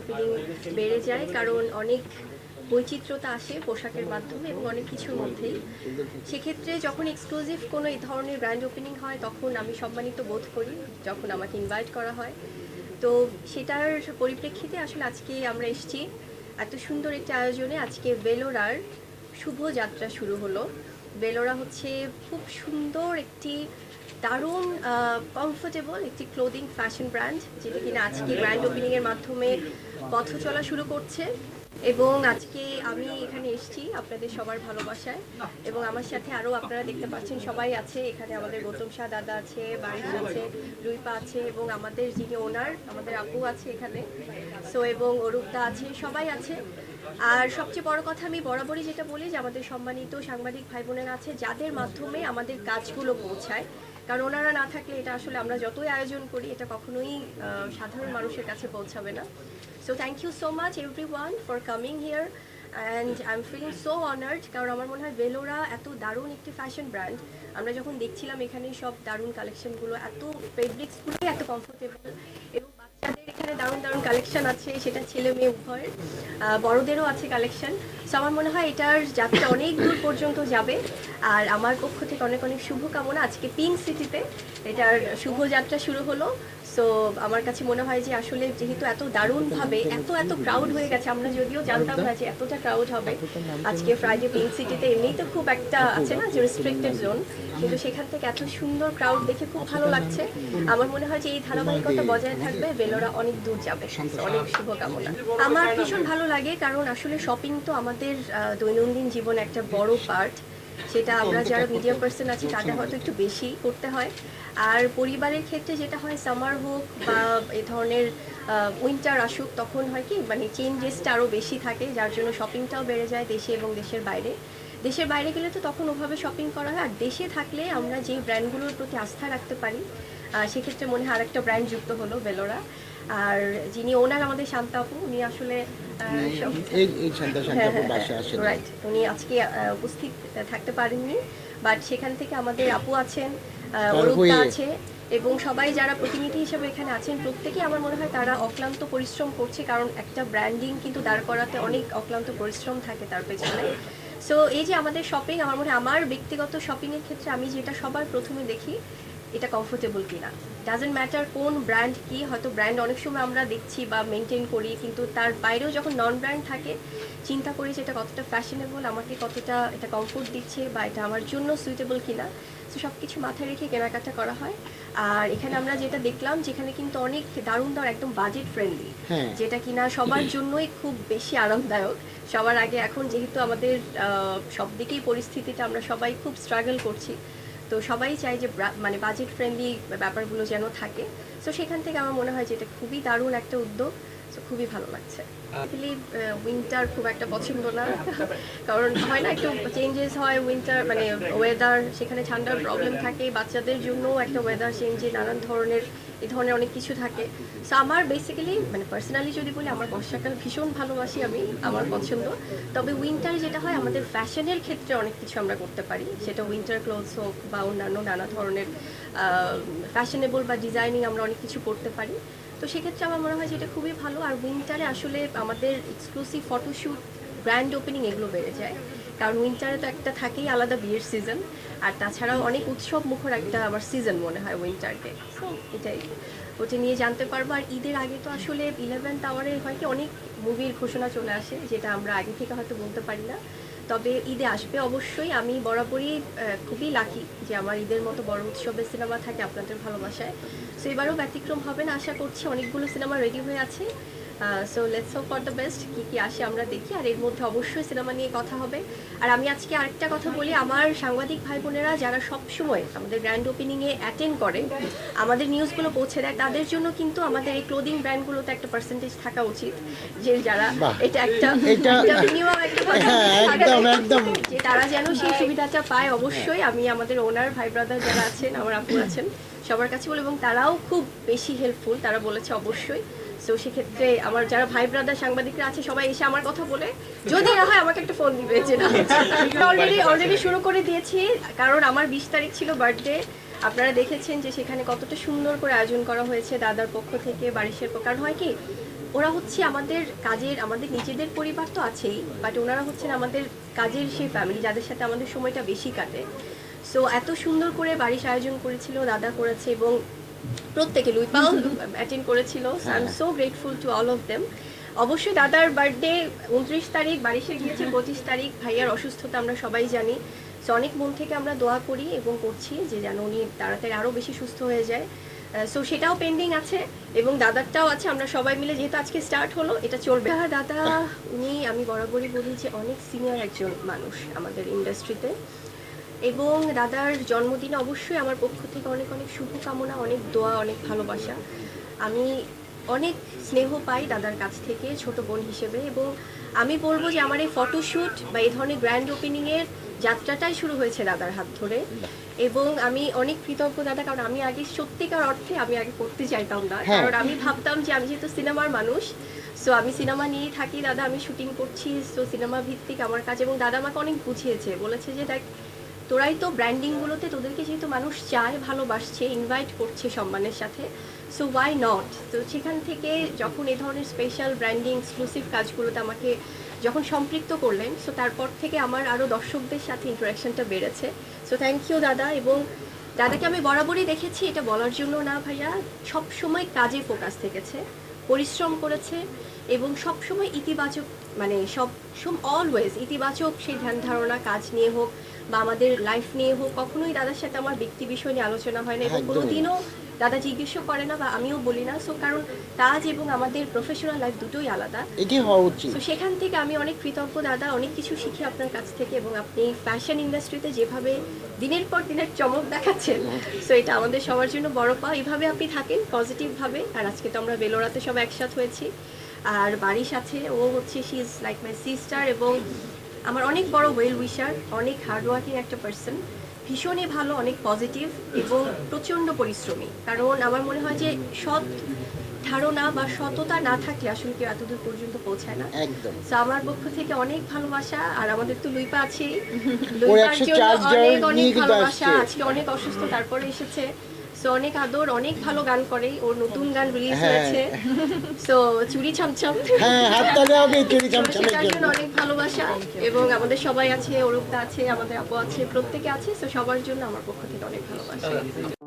Opening বেড়ে যায়, কারণ অনেক বৈচিত্র্যতা আসে পোশাকের মাধ্যমে এবং অনেক কিছুর মধ্যেই। সেক্ষেত্রে যখন এক্সক্লুসিভ কোনো এই ধরনের ব্র্যান্ড ওপেনিং হয়, তখন আমি সম্মানিত বোধ করি যখন আমাকে ইনভাইট করা হয়। তো সেটার পরিপ্রেক্ষিতে আসলে আজকে আমরা এসেছি এত সুন্দর একটি আয়োজনে। আজকে বেলোরার শুভ যাত্রা শুরু হলো। বেলোরা হচ্ছে খুব সুন্দর একটি দারুণ কমফোর্টেবল একটি ক্লোদিং ফ্যাশন ব্র্যান্ড যেটা কিনা আজকে ব্র্যান্ড ওপেনিংয়ের মাধ্যমে পথ চলা শুরু করছে। এবং আজকে আমি এখানে এসেছি আপনাদের সবার ভালোবাসায়। এবং আমার সাথে আরও আপনারা দেখতে পাচ্ছেন সবাই আছে। এখানে আমাদের গৌতম শাহ দাদা আছে বাড়িশ আছে রুইপা আছে এবং আমাদের যিনি ওনার আমাদের আপু আছে এখানে। সো এবং অরূপদা আছে সবাই আছে। আর সবচেয়ে বড় কথা আমি বরাবরই যেটা বলি যে আমাদের সম্মানিত সাংবাদিক ভাই বোনেরা আছে যাদের মাধ্যমে আমাদের কাজগুলো পৌঁছায়। কারণ ওনারা না থাকলে এটা আসলে আমরা যতই আয়োজন করি, এটা কখনোই সাধারণ মানুষের কাছে পৌঁছাবে না। So thank you so much everyone for coming here and I am feeling so honoured কারণ আমার মনে হয় বেলোরা এত দারুণ একটি ফ্যাশন ব্র্যান্ড আমরা যখন দেখছিলাম এখানে সব দারুণ কালেকশনগুলো এত ফেব্রিক্সগুলোই এত কমফোর্টেবল এবং বাচ্চাদের এখানে দারুণ দারুণ কালেকশন আছে, সেটা ছেলে মেয়ে উভয় বড়দেরও আছে কালেকশন সো আমার মনে হয় এটার যাত্রা অনেক দূর পর্যন্ত যাবে। আর আমার পক্ষ থেকে অনেক অনেক শুভকামনা। আজকে পিঙ্ক সিটিতে এটার শুভ যাত্রা শুরু হলো। সো আমার কাছে মনে হয় যে আসলে যেহেতু এত দারুণভাবে, এত এত ক্রাউড হয়ে গেছে, আমরা যদিও জানতাম না যে এতটা ক্রাউড হবে। আজকে ফ্রাইডে পিঙ্ক সিটিতে এমনিই তো খুব একটা আছে না যে রেস্ট্রিক্টেড জোন কিন্তু সেখান থেকে এত সুন্দর ক্রাউড দেখে খুব ভালো লাগছে। আমার মনে হয় যে এই ধারাবাহিকতা বজায় থাকবে, বেলোরা অনেক দূর যাবে। অনেক শুভকামনা। আমার ভীষণ ভালো লাগে, কারণ আসলে শপিং তো আমাদের দৈনন্দিন জীবনে একটা বড় পার্ট সেটা আমরা যারা মিডিয়া পার্সন আছি তাদের হয়তো একটু বেশি করতে হয়। আর পরিবারের ক্ষেত্রে যেটা হয় সামার হোক বা এ ধরনের উইন্টার আসুক তখন হয় কি মানে চেঞ্জেসটা আরও বেশি থাকে যার জন্য শপিংটাও বেড়ে যায় দেশে এবং দেশের বাইরে। দেশের বাইরে গেলে তো তখন ওভাবে শপিং করা হয় আর দেশে থাকলে আমরা যে ব্র্যান্ডগুলোর প্রতি আস্থা রাখতে পারি সেক্ষেত্রে মনে হয় আরেকটা ব্র্যান্ড যুক্ত হলো বেলোরা আর যিনি ওনার আমাদের শান্তা আপু উনি আসলে এই এই শান্তা শান্তাপুর বাসা আসে রাইট উনি আজকে উপস্থিত থাকতে পারেননি বাট সেখান থেকে আমাদের আপু আছেন অরূপদা আছে এবং সবাই যারা প্রতিনিধি হিসেবে এখানে আছেন প্রত্যেকেই আমার মনে হয় তারা অক্লান্ত পরিশ্রম করছে কারণ একটা ব্র্যান্ডিং কিন্তু দাঁড় করাতে অনেক অক্লান্ত পরিশ্রম থাকে তার পেছনে। সো এই যে আমাদের শপিং আমার মনে হয় আমার ব্যক্তিগত শপিংয়ের ক্ষেত্রে আমি যেটা সবার প্রথমে দেখি এটা কমফোর্টেবল কিনা। ডাজেন্ট ম্যাটার কোন ব্র্যান্ড কি হয়তো ব্র্যান্ড অনেক সময় আমরা দেখছি বা মেনটেন করি কিন্তু তার বাইরেও যখন নন ব্র্যান্ড থাকে চিন্তা করি যে এটা কতটা ফ্যাশনেবল আমাকে কতটা এটা কমফোর্ট দিচ্ছে বা এটা আমার জন্য সুইটেবল কিনা। তো সব কিছু মাথায় রেখে কেনাকাটা করা হয়। আর এখানে আমরা যেটা দেখলাম যেখানে কিন্তু অনেক দারুণ দারুণ একদম বাজেট ফ্রেন্ডলি হ্যাঁ। যেটা কিনা সবার জন্যই খুব বেশি আরামদায়ক। সবার আগে এখন যেহেতু আমাদের সব দিকেই পরিস্থিতিটা আমরা সবাই খুব স্ট্রাগল করছি তো সবাই চায় যে মানে বাজেট ফ্রেন্ডলি ব্যাপারগুলো যেন থাকে। তো সেখান থেকে আমার মনে হয় যে এটা খুবই দারুণ একটা উদ্যোগ। খুবই ভালো লাগছে। অ্যাকচুয়ালি উইন্টার খুব একটা পছন্দ না। কারণ হয় না একটু চেঞ্জেস হয় উইন্টার মানে ওয়েদার সেখানে ঠান্ডার প্রবলেম থাকে বাচ্চাদের জন্য একটা ওয়েদার চেঞ্জে নানান ধরনের এই ধরনের অনেক কিছু থাকে। সো আমার বেসিক্যালি মানে পার্সোনালি যদি বলি আমার বর্ষাকাল ভীষণ ভালোবাসি আমি আমার পছন্দ। তবে উইন্টার যেটা হয় আমাদের ফ্যাশনের ক্ষেত্রে অনেক কিছু আমরা করতে পারি। সেটা উইন্টার ক্লোথস হোক বা অন্যান্য নানা ধরনের ফ্যাশনেবল বা ডিজাইনিং আমরা অনেক কিছু করতে পারি। তো সেক্ষেত্রে আমার মনে হয় যে এটা খুবই ভালো। আর উইন্টারে আসলে আমাদের এক্সক্লুসিভ ফটোশ্যুট গ্র্যান্ড ওপেনিং এগুলো বেড়ে যায়। কারণ উইন্টারে তো একটা থাকেই আলাদা বিয়ের সিজন আর তাছাড়াও অনেক উৎসব মুখর একটা আমার সিজন মনে হয় উইন্টারকে এটাই। ওটা নিয়ে জানতে পারব। আর ঈদের আগে তো আসলে ইলেভেন আওয়ারে হয় কি অনেক মুভির ঘোষণা চলে আসে, যেটা আমরা আগে থেকে হয়তো বলতে পারি না। তবে ঈদে আসবে অবশ্যই। আমি বরাবরই খুবই লাকি যে আমার ঈদের মতো বড় উৎসবের সিনেমা থাকে আপনাদের ভালোবাসায়। সো এবারও ব্যতিক্রম হবে না আশা করছি অনেকগুলো সিনেমা রেডি হয়ে আছে। So let's hope for the best কী কী আসে আমরা দেখি আর এর মধ্যে অবশ্যই সিনেমা নিয়ে কথা হবে। আর আমি আজকে আরেকটা কথা বলি আমার সাংবাদিক ভাই বোনেরা যারা সবসময় আমাদের গ্র্যান্ড ওপেনিংয়ে অ্যাটেন্ড করে আমাদের নিউজগুলো পৌঁছে দেয় তাদের জন্য কিন্তু আমাদের এই ক্লোদিং ব্র্যান্ডগুলোতে একটা পার্সেন্টেজ থাকা উচিত যে যারা এটা একটা হ্যাঁ, একদম, একদম। যে তারা যেন সেই সুবিধাটা পায় অবশ্যই আমি আমাদের ওনার ভাই ব্রাদার যারা আছেন আমার আপু আছেন সবার কাছে বলি এবং তারাও খুব বেশি হেল্পফুল তারা বলেছে অবশ্যই। তো সেক্ষেত্রে আমার যারা ভাই ব্রাদার সাংবাদিকরা আছে সবাই এসে আমার কথা বলে যদি না হয় আমাকে একটা ফোন দিবে যে না। অলরেডি অলরেডি শুরু করে দিয়েছি কারণ আমার বিশ তারিখ ছিল বার্থডে আপনারা দেখেছেন যে সেখানে কতটা সুন্দর করে আয়োজন করা হয়েছে দাদার পক্ষ থেকে বারিশের কারণ হয় কি ওরা হচ্ছে আমাদের কাজের আমাদের নিজেদের পরিবার তো আছেই বাট ওনারা হচ্ছেন আমাদের কাজের সেই ফ্যামিলি যাদের সাথে আমাদের সময়টা বেশি কাটে। সো এত সুন্দর করে বাড়ির আয়োজন করেছিল দাদা করেছে এবং প্রত্যেকে লুইপাও অ্যাটেন্ড করেছিল I am so grateful to all of them অবশ্যই দাদার বার্থডে উনত্রিশ তারিখ বারিশে গিয়েছে পঁচিশ তারিখ। ভাইয়ার অসুস্থতা আমরা সবাই জানি। সো অনেক মন থেকে আমরা দোয়া করি এবং করছি যে যেন উনি তাড়াতাড়ি আরও বেশি সুস্থ হয়ে যায়। সো সেটাও পেন্ডিং আছে এবং দাদারটাও আছে আমরা সবাই মিলে যেহেতু আজকে স্টার্ট হলো এটা চলবে। আর দাদা উনি আমি বরাবরই বলি যে অনেক সিনিয়র একজন মানুষ আমাদের ইন্ডাস্ট্রিতে এবং দাদার জন্মদিনে অবশ্যই আমার পক্ষ থেকে অনেক অনেক শুভকামনা অনেক দোয়া অনেক ভালোবাসা। আমি অনেক স্নেহ পাই দাদার কাছ থেকে ছোট বোন হিসেবে এবং আমি বলব যে আমার এই ফটোশ্যুট বা এই ধরনের গ্র্যান্ড ওপেনিংয়ের যাত্রাটাই শুরু হয়েছে দাদার হাত ধরে। এবং আমি অনেক কৃতজ্ঞ দাদা কারণ আমি আগে সত্যিকার অর্থে আমি আগে করতে চাইতাম না। হ্যাঁ। কারণ আমি ভাবতাম যে আমি যেহেতু সিনেমার মানুষ সো আমি সিনেমা নিয়ে থাকি দাদা আমি শুটিং করছি সো সিনেমা ভিত্তিক আমার কাজ এবং দাদা আমাকে অনেক বুঝিয়েছে। বলেছে যে দেখ তোরাই তো ব্র্যান্ডিংগুলোতে তোদেরকে যেহেতু মানুষ চায়, ভালোবাসছে ইনভাইট করছে সম্মানের সাথে সো ওয়াই নট তো সেখান থেকে যখন এ ধরনের স্পেশাল ব্র্যান্ডিং এক্সক্লুসিভ কাজগুলোতে আমাকে যখন সম্পৃক্ত করলেন সো তারপর থেকে আমার আরও দর্শকদের সাথে ইন্টারাকশনটা বেড়েছে। সো থ্যাংক ইউ দাদা এবং দাদাকে আমি বরাবরই দেখেছি, এটা বলার জন্য না ভাইয়া সব সময় কাজে ফোকাস থেকেছে, পরিশ্রম করেছে এবং সব সময় ইতিবাচক মানে সব সব অলওয়েজ ইতিবাচক সেই ধ্যান ধারণা, কাজ নিয়ে হোক বা আমাদের লাইফ নিয়ে হোক কখনোই দাদার সাথে আমার ব্যক্তি বিষয় নিয়ে আলোচনা হয় না এবং কোনোদিনও দাদা জিজ্ঞেসও করে না বা আমিও বলি না। সো কারণ কাজ এবং আমাদের প্রফেশনাল লাইফ দুটোই আলাদা। এটি হওয়া উচিত। তো সেখান থেকে আমি অনেক কৃতজ্ঞ দাদা অনেক কিছু শিখি আপনার কাছ থেকে এবং আপনি ফ্যাশন ইন্ডাস্ট্রিতে যেভাবে দিনের পর দিনের চমক দেখাচ্ছেন সো এটা আমাদের সবার জন্য বড় পাওয়া। এইভাবে আপনি থাকেন পজিটিভভাবে আর আজকে তো আমরা বেলোরাতে সব একসাথ হয়েছি। আর বাড়ির সাথে ও হচ্ছে she is like my sister এবং আমার অনেক বড় ওয়েল উইশার অনেক হার্ডওয়ার্কিং একটা পার্সন ভীষণই ভালো অনেক পজিটিভ এবং প্রচণ্ড পরিশ্রমী। কারণ আমার মনে হয় যে সৎ ধারণা বা সততা না থাকলে আসলে কেউ এতদূর পর্যন্ত পৌঁছায় না। একদম। তো আমার পক্ষ থেকে অনেক ভালোবাসা আর আমাদের তো লুইপা আছেই। লুইপার জন্য অনেক অনেক ভালোবাসা আজকে অনেক অসুস্থ তারপরে এসেছে। সো অনেক আদর অনেক ভালো গান করে। ওর নতুন গান রিলিজ হ্যাঁ। হয়েছে। সো চুরি ছমছম। হ্যাঁ হাত তালে হবে চুরি জন্য। জন্য অনেক ভালোবাসা এবং আমাদের সবাই আছে অরূপদা আছে আমাদের আপু আছে প্রত্যেকে আছে। সো সবার জন্য আমার পক্ষ থেকে অনেক ভালোবাসা।